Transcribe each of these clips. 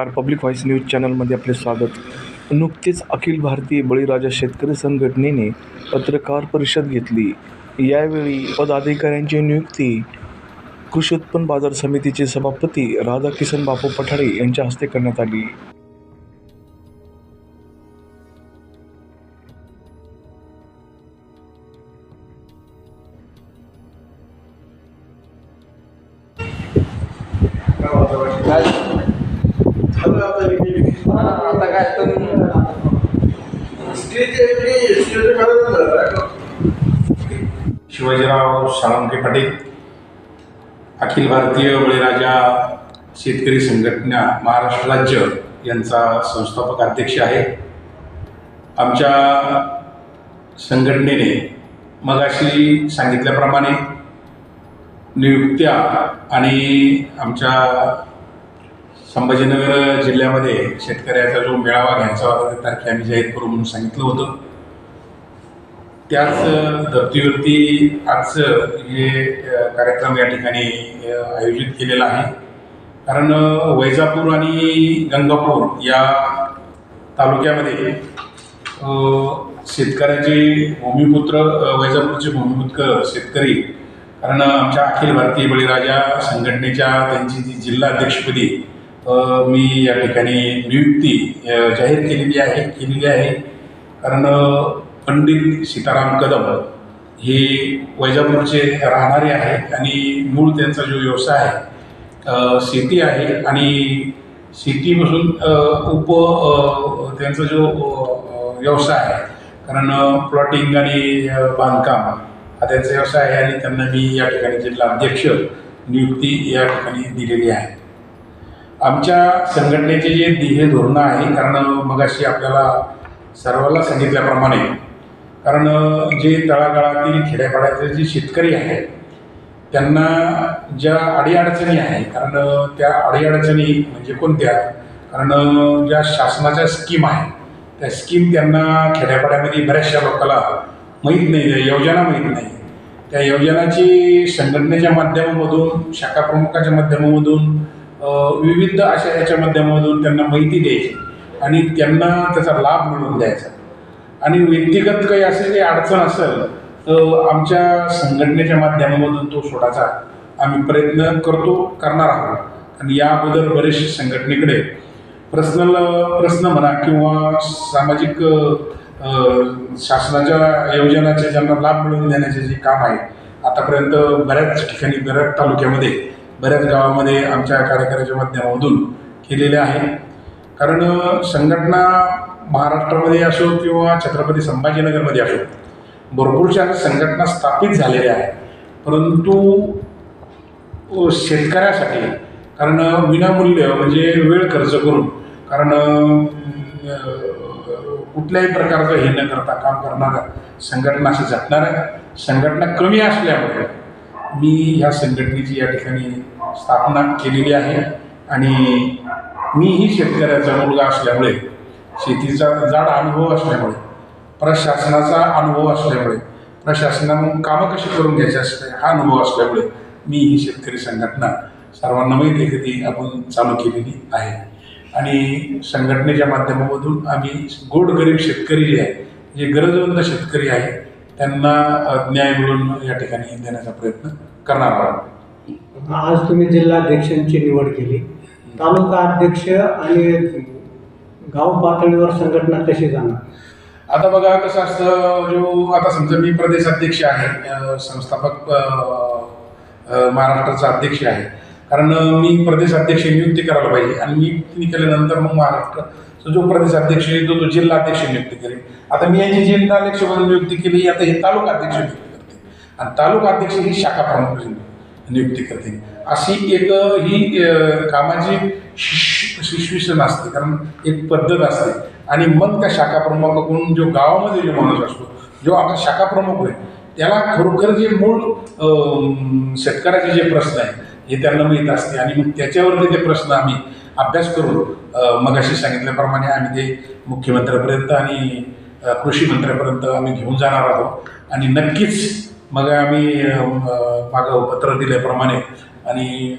नमस्कार. Public voice news चॅनलमध्ये आपले स्वागत. नुकतेच अखिल भारतीय बळीराजा शेतकरी संघटनेने पत्रकार परिषद घेतली. यावेळी पदाधिकाऱ्यांची नियुक्ती कृषी उत्पन्न बाजार समितीचे सभापती राधाकिशन बापू पठाडे यांच्या हस्ते करण्यात आली. काय आता काय शिवाजीराव साळुंके पाटील अखिल भारतीय बळीराजा शेतकरी संघटना महाराष्ट्र राज्य यांचा संस्थापक अध्यक्ष आहे. आमच्या संघटनेने मगाशी सांगितल्याप्रमाणे नियुक्त्या आणि आमच्या संभाजीनगर जिल्ह्यामध्ये शेतकऱ्याचा जो मेळावा घ्यायचा होता त्या तारखे आम्ही जाहीर करू म्हणून सांगितलं होतं. त्याच धर्तीवरती आजचं हे कार्यक्रम या ठिकाणी आयोजित केलेला आहे. कारण वैजापूर आणि गंगापूर या तालुक्यामध्ये शेतकऱ्याचे भूमिपुत्र वैजापूरचे भूमिपुत्र शेतकरी कारण आमच्या अखिल भारतीय बळीराजा संघटनेच्या त्यांची जी जिल्हा अध्यक्षपदी मी या ठिकाणी नियुक्ती जाहीर केलेली आहे केलेली आहे. कारण पंडित सीताराम कदम हे वैजापूरचे राहणारे आहेत आणि मूळ त्यांचा जो व्यवसाय आहे शेती आहे आणि शेतीपासून उप त्यांचा जो व्यवसाय आहे. कारण प्लॉटिंग आणि बांधकाम हा त्यांचा व्यवसाय आहे आणि त्यांना मी या ठिकाणी जिल्हा अध्यक्ष नियुक्ती या ठिकाणी दिलेली आहे. आमच्या संघटनेचे जे ध्येय धोरणं आहे कारण मगाशी आपल्याला सर्वांना सांगितल्याप्रमाणे कारण जे तळागाळातील खेड्यापाड्यातील जे शेतकरी आहेत त्यांना ज्या अडीअडचणी आहे कारण त्या अडीअडचणी म्हणजे कोणत्या? कारण ज्या शासनाच्या स्कीम आहे त्या स्कीम त्यांना खेड्यापाड्यामध्ये बऱ्याचशा लोकांना माहीत नाही त्या योजना माहीत नाही. त्या योजनाची संघटनेच्या माध्यमामधून शाखा प्रमुखाच्या माध्यमामधून विविध अशा याच्या माध्यमातून त्यांना माहिती द्यायची आणि त्यांना त्याचा लाभ मिळवून द्यायचा. आणि व्यक्तिगत काही असे काही अडचण असेल तर आमच्या संघटनेच्या माध्यमामधून तो सोडायचा आम्ही प्रयत्न करतो करणार आहोत. आणि या अगोदर बरेचसे संघटनेकडे पर्सनल प्रश्न म्हणा किंवा सामाजिक शासनाच्या योजनाचे ज्यांना लाभ मिळवून देण्याचे जे काम आहे आतापर्यंत बऱ्याच ठिकाणी बऱ्याच तालुक्यामध्ये बऱ्याच गावामध्ये आमच्या कार्यकाऱ्याच्या माध्यमामधून केलेले आहे. कारण संघटना महाराष्ट्रामध्ये असो किंवा छत्रपती संभाजीनगरमध्ये असो भरपूरशा संघटना स्थापित झालेल्या आहेत. परंतु शेतकऱ्यासाठी कारण विनामूल्य म्हणजे वेळ खर्च करून कारण कुठल्याही प्रकारचं हे न करता काम करणाऱ्या संघटना अशी झटणाऱ्या संघटना कमी असल्यामुळे मी ह्या संघटनेची या ठिकाणी स्थापना केलेली आहे. आणि मीही शेतकऱ्याचा मुलगा असल्यामुळे शेतीचा जाड अनुभव असल्यामुळे प्रशासनाचा अनुभव असल्यामुळे प्रशासनानं कामं कशी करून घ्यायची असते हा अनुभव असल्यामुळे मी ही शेतकरी संघटना सर्वांना माहिती आहे ती आपण चालू केलेली आहे. आणि संघटनेच्या माध्यमामधून आम्ही गोडगरीब शेतकरी जे आहे जे गरजवंत शेतकरी आहे त्यांना न्याय मिळवून या ठिकाणी देण्याचा प्रयत्न करणार आहोत. आज तुम्ही जिल्हाध्यक्षांची निवड केली. तालुका अध्यक्ष आणि गाव पातळीवर संघटना कशी जाणार? आता बघा कसं असतं जो आता समजा मी प्रदेश अध्यक्ष आहे संस्थापक महाराष्ट्राचा अध्यक्ष आहे. कारण मी प्रदेश अध्यक्ष नियुक्ती करायला पाहिजे. आणि नियुक्ती केल्यानंतर मग महाराष्ट्र जो प्रदेश अध्यक्ष येतो तो जिल्हा अध्यक्ष नियुक्ती करेल. आता मी यांची जिल्हा अध्यक्ष म्हणून नियुक्ती केली आता हे तालुका अध्यक्ष नियुक्ती करते आणि तालुका अध्यक्ष ही शाखा प्रमुख नियुक्ती करते अशी एक ही कामाची शिश्विषण असते. कारण एक पद्धत असते. आणि मग त्या शाखा प्रमुखाकडून जो गावामध्ये जो माणूस असतो जो आपला शाखा प्रमुख होईल त्याला खरोखर जे मूळ शेतकऱ्याचे जे प्रश्न आहे हे त्यांना माहीत असते. आणि मग त्याच्यावरती ते प्रश्न आम्ही अभ्यास करून अ, मगाशी सांगितल्याप्रमाणे आम्ही ते मुख्यमंत्र्यापर्यंत आणि कृषी मंत्र्यापर्यंत आम्ही घेऊन जाणार आहोत. आणि नक्कीच मग आम्ही मागं पत्र दिल्याप्रमाणे आणि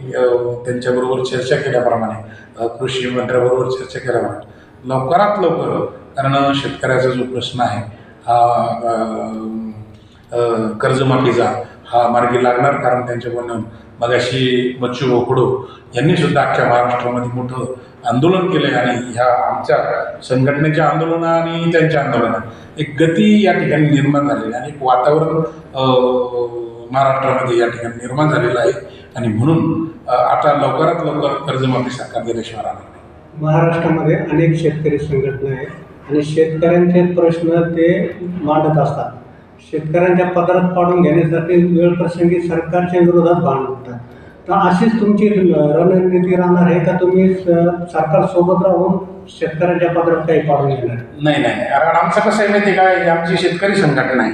त्यांच्याबरोबर चर्चा केल्याप्रमाणे कृषी मंत्र्याबरोबर चर्चा केल्याप्रमाणे लवकरात लवकर कारण शेतकऱ्याचा जो प्रश्न आहे हा कर्जमाफीचा हा मार्गी लागणार कारण त्यांच्याकडून मगाशी बच्चू बोकडो यांनी सुद्धा अख्ख्या महाराष्ट्रामध्ये मोठं आंदोलन केलं आहे आणि ह्या आमच्या संघटनेच्या आंदोलना आणि त्यांच्या आंदोलनात एक गती या ठिकाणी निर्माण झालेली आहे आणि एक वातावरण महाराष्ट्रामध्ये या ठिकाणी निर्माण झालेलं आहे. आणि म्हणून आता लवकरात लवकर कर्जमाफी सरकार दिल्याशिवाय राहणार नाही. महाराष्ट्रामध्ये अनेक शेतकरी संघटना आहेत आणि शेतकऱ्यांचे प्रश्न ते मांडत असतात. शेतकऱ्यांच्या पदरात पाडून घेण्यासाठी वेळ प्रसंगी सरकारच्या विरोधात भांडतात तर अशीच तुमची रणनीती राहणार आहे का? तुम्ही स- सरकारसोबत राहून शेतकऱ्यांच्या पदरात काही पाडून घेणार? नाही नाही कारण आमचं कसं आहे माहिती आहे आमची शेतकरी संघटना आहे.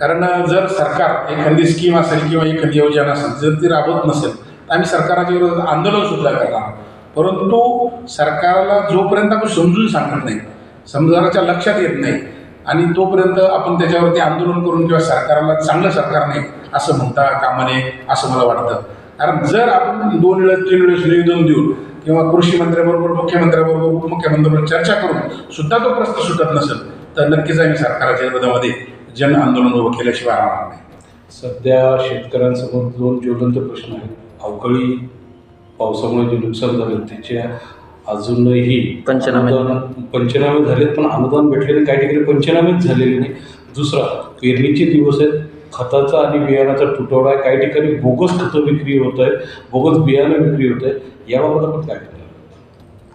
कारण जर सरकार एखादी स्कीम असेल किंवा एखादी योजना असेल जर ती राबवत नसेल तर आम्ही सरकारच्या विरोधात आंदोलन सुद्धा करणार परंतु सरकारला जोपर्यंत आपण समजून सांगत नाही समजाराच्या लक्षात येत नाही आणि तोपर्यंत आपण त्याच्यावरती आंदोलन करून किंवा सरकारला चांगलं सरकार नाही असं म्हणता कामा नये असं मला वाटतं. कारण जर आपण दोन वेळेस तीन वेळेस निवेदन देऊन किंवा कृषी मंत्र्याबरोबर मुख्यमंत्र्याबरोबर उपमुख्यमंत्र्याबरोबर चर्चा करून सुद्धा तो प्रश्न सुटत नसेल तर नक्कीच आम्ही सरकारच्या विरोधामध्ये जन आंदोलन उभं केल्याशिवाय राहणार नाही. सध्या शेतकऱ्यांसमोर दोन ज्वलंत प्रश्न आहेत. अवकाळी पावसामुळे जे नुकसान झालं त्याच्या अजूनही पंचनामे. पंचनामे झालेत पण अनुदान भेटलेले काही ठिकाणी पंचनामेच झालेले नाही. दुसरा पेरणीचे दिवस आहेत. खताचा आणि बियाणाचा तुटवडा आहे. काही ठिकाणी बोगस खतं विक्री होत आहे. बोगस बियाणं विक्री होत आहे. याबाबत आपण काय करणार?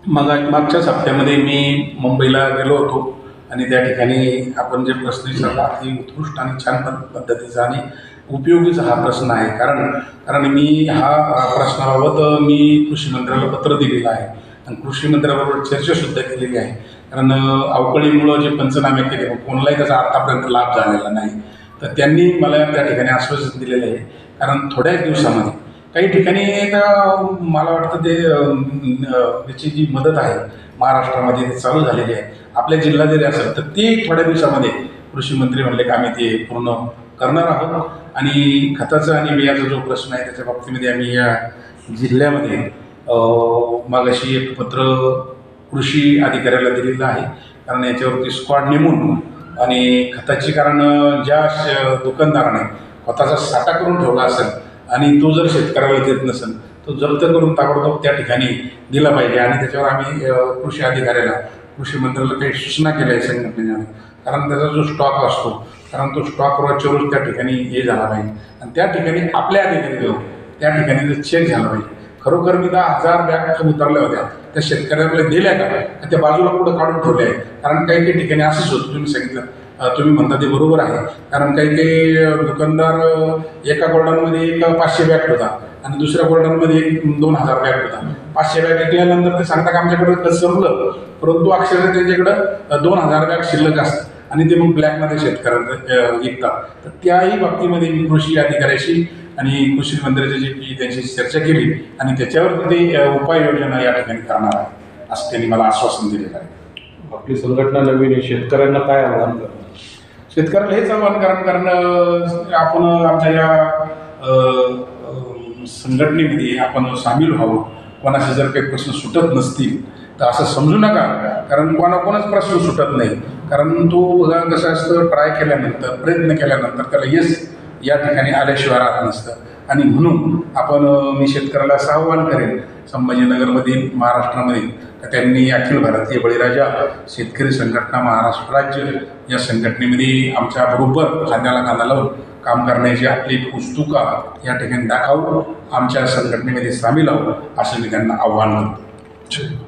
मग मागच्याच हप्त्यामध्ये मी मुंबईला गेलो होतो आणि त्या ठिकाणी आपण जे प्रश्न विचारला अति उत्कृष्ट आणि छान पद- पद्धतीचा आणि उपयोगीचा हा प्रश्न आहे. कारण कारण मी हा प्रश्नाबाबत मी कृषी मंत्र्याला पत्र दिलेलं आहे. कृषी मंत्र्याबरोबर चर्चासुद्धा केलेली आहे. कारण अवकळीमुळं जे पंचनामे केले कोणालाही त्याचा आतापर्यंत लाभ झालेला नाही. तर त्यांनी मला त्या ठिकाणी आश्वासन दिलेलं आहे. कारण थोड्याच दिवसामध्ये काही ठिकाणी मला वाटतं ते त्याची जी मदत आहे महाराष्ट्रामध्ये ते चालू झालेली आहे. आपल्या जिल्हा जरी असेल तर ते थोड्या दिवसामध्ये कृषी मंत्री म्हणले की आम्ही ते पूर्ण करणार आहोत. आणि खताचा आणि बियाचा जो प्रश्न आहे त्याच्या बाबतीमध्ये आम्ही या जिल्ह्यामध्ये मागाशी एक पत्र कृषी अधिकाऱ्याला दिलेलं आहे. कारण याच्यावरती स्क्वॉड नेमून आणि खताची कारण ज्या श- दुकानदाराने खताचा साठा करून ठेवला असेल आणि तो जर शेतकऱ्याला देत नसेल तो जप्त करून ताबडतोब त्या ठिकाणी दिला पाहिजे आणि त्याच्यावर आम्ही कृषी अधिकाऱ्याला कृषी मंत्र्याला काही सूचना केल्या आहे संघटनेने. कारण त्याचा जो स्टॉक असतो कारण तो स्टॉक रोजच्या रोज त्या ठिकाणी हे झाला पाहिजे आणि त्या ठिकाणी आपल्या अधिकारी जो त्या ठिकाणी जर चेक झाला पाहिजे. खरोखर मी दहा हजार बॅग उतरल्या होत्या. त्या शेतकऱ्याला दिल्या का त्या बाजूला पुढं काढून ठेवल्या आहेत. कारण काही काही ठिकाणी असंच होतं. तुम्ही सांगितलं. तुम्ही म्हणता ते बरोबर आहे. कारण काही काही दुकानदार एका गोल्डांमध्ये एक पाचशे बॅग होता आणि दुसऱ्या गोल्डांमध्ये एक दोन हजार बॅग होता पाचशे बॅग विकल्यानंतर ते सांगता का आमच्याकडे कसं संपलं? परंतु अक्षरशः त्यांच्याकडं दोन हजार बॅग शिल्लक असतात आणि ते मग ब्लॅकमध्ये शेतकऱ्यांना विकतात. तर त्याही बाबतीमध्ये मी कृषी अधिकाऱ्याशी आणि कृषी मंत्र्याची जी मी त्यांची चर्चा केली आणि त्याच्यावर ते उपाययोजना या ठिकाणी करणार आहे असं त्यांनी मला आश्वासन दिलेलं आहे. आपली संघटना नवीन आहे शेतकऱ्यांना काय आव्हान करणार? शेतकऱ्याला हेच आव्हान कारण कारण आपण आमच्या या संघटनेमध्ये आपण सामील व्हावं. कोणाचे जर काही प्रश्न सुटत नसतील तर असं समजू नका. कारण कोणाकोणाच प्रश्न सुटत नाही. कारण तो कसं असतं ट्राय केल्यानंतर प्रयत्न केल्यानंतर त्याला यश या ठिकाणी आल्याशिवाय राहत नसतं. आणि म्हणून आपण मी शेतकऱ्याला असं आव्हान करेन संभाजीनगरमधील महाराष्ट्रामधील त्यांनी अखिल भारतीय बळीराजा शेतकरी संघटना महाराष्ट्र राज्य या संघटनेमध्ये आमच्या बरोबर खांद्याला खांदा लावून काम करण्याची आपली एक उत्सुका या ठिकाणी दाखवून आमच्या संघटनेमध्ये सामील आहोत असं मी त्यांना आव्हान करतो.